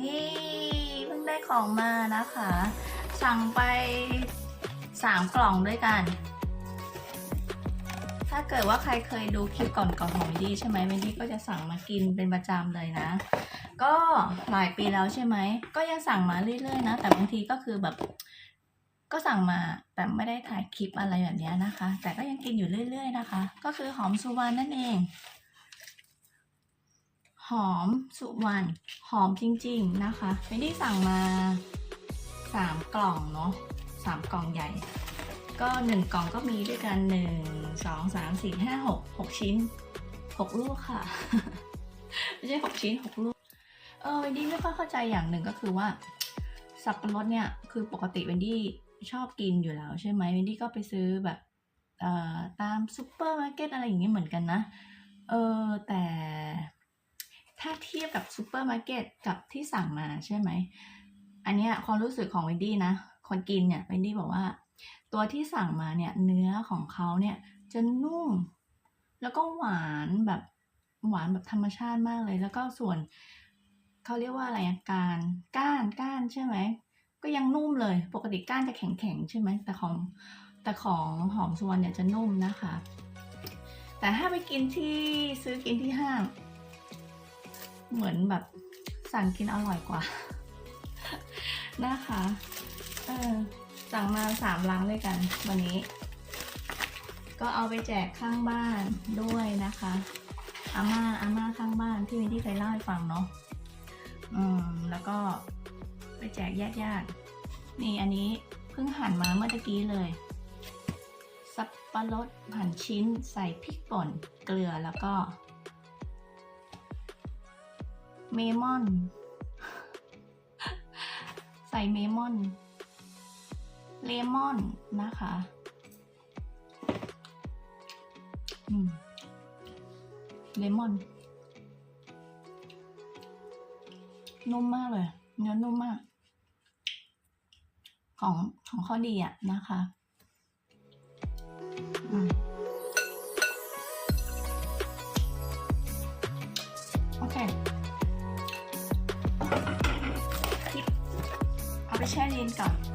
นี่เพิ่งได้ของมานะคะ สั่งไปสามกล่องด้วยกัน ถ้าเกิดว่าใครเคยดูคลิปก่อนก่อนของวิดี้ใช่ไหมวินดี้ก็จะสั่งมากินเป็นประจำเลยนะ ก็หลายปีแล้วใช่ไหม ก็ยังสั่งมาเรื่อยๆนะ แต่บางทีก็คือแบบก็สั่งมาแต่ไม่ได้ถ่ายคลิปอะไรแบบนี้นะคะ แต่ก็ยังกินอยู่เรื่อย ๆ นะคะ ก็คือหอมสุวรรณนั่นเอง หอมสุวรรณหอมจริงๆนะคะไม่ได้สั่งมาสามกล่องเนาะสามกล่องใหญ่ ก็หนึ่งกล่องก็มีด้วยกันหนึ่งสองสามสี่ห้าหกหกชิ้นหกลูกค่ะ ไม่ใช่หกชิ้นหกลูก เออเวนดี้ไม่ค่อยเข้าใจอย่างหนึ่งก็คือว่า สับปะรดเนี่ย คือปกติเวนดี้ชอบกินอยู่แล้วใช่ไหมเวนดี้ก็ไปซื้อแบบตามซูเปอร์มาร์เก็ตอะไรอย่างเงี้ยเหมือนกันนะ เออแต่ ถ้าเทียบกับซูเปอร์มาร์เก็ตกับที่สั่งมาใช่ไหม อันเนี้ยความรู้สึกของเวนดี้นะ คนกินเนี่ยเวนดี้บอกว่า ตัวที่สั่งมาเนี่ยเนื้อของเขาเนี่ยจะนุ่ม แล้วก็หวานแบบหวานแบบธรรมชาติมากเลย แล้วก็ส่วนเขาเรียกว่าอะไรอะการก้านก้านใช่ไหมก็ยังนุ่มเลย ปกติก้านจะแข็งๆใช่ไหมแต่ของแต่ของหอมสวรรณเนี่ยจะนุ่มนะคะ แต่ถ้าไปกินที่ซื้อกินที่ห้าง เหมือนแบบสั่งกินอร่อยกว่า นะคะ เออสั่งมาสามลังด้วยกัน วันนี้ ก็เอาไปแจกข้างบ้านด้วยนะคะอาม่าอาม่าข้างบ้านที่วินที่เคยเล่าให้ฟังเนาะอืมแล้วก็ไปแจกญาติญาติๆนี่อันนี้เพิ่งหั่นมาเมื่อกี้เลย สับปะรดหั่นชิ้นใส่พริกป่นเกลือแล้วก็ เมมอน ใส่เมมอน เลมอนนะคะเลมอน นุ่มมากเลย เนื้อนุ่มมาก ของของข้อดีอะนะคะ อืม แช่เย็นก่อน